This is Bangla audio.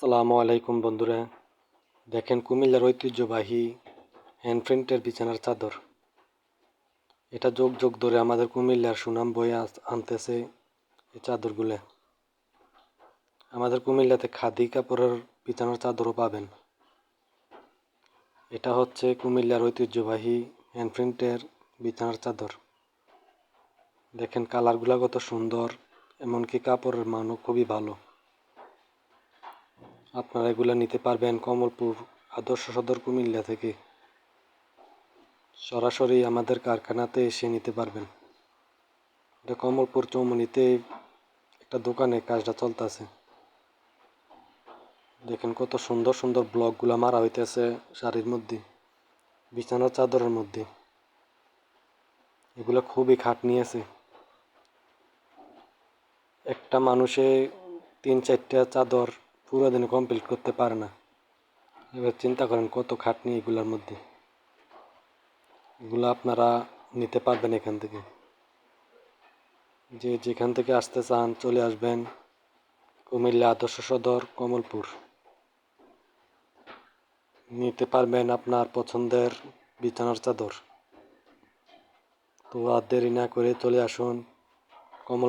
আসসালামু আলাইকুম বন্ধুরা। দেখেন কুমিল্লার ঐতিহ্যবাহী হ্যান্ড প্রিন্টের বিছানার চাদর। এটা যোগ যোগ ধরে আমাদের কুমিল্লার সুনাম বয়ে আনতেছে এই চাদরগুলো। আমাদের কুমিল্লাতে খাদি কাপড়ের বিছানার চাদরও পাবেন। এটা হচ্ছে কুমিল্লার ঐতিহ্যবাহী হ্যান্ড প্রিন্টের বিছানার চাদর। দেখেন কালারগুলো কত সুন্দর, এমনকি কাপড়ের মানও খুবই ভালো। আপনারা এগুলো নিতে পারবেন কমলপুর আদর্শ সদর কুমিল্লা থেকে। সরাসরি আমাদের কারখানাতে এসে নিতে পারবেন। এটা কমলপুর চৌমনিতে একটা দোকানে কাজটা চলতেছে। দেখেন কত সুন্দর সুন্দর ব্লকগুলো মারা হইতেছে শাড়ির মধ্যে বিছানার চাদরের মধ্যে। এগুলো খুবই খাটনি আছে। একটা মানুষে তিন চারটা চাদর পুরো দিনে কমপ্লিট করতে পারে না। এবার চিন্তা করেন কত খাটনি এগুলোর মধ্যে। এগুলো আপনারা নিতে পারবেন এখান থেকে। যে যেখান থেকে আসতে চান চলে আসবেন। কুমিল্লা আদর্শ সদর, কমলপুর। নিতে পারবেন আপনার পছন্দের বিছানার চাদর। তো আর দেরি না করে চলে আসুন কমল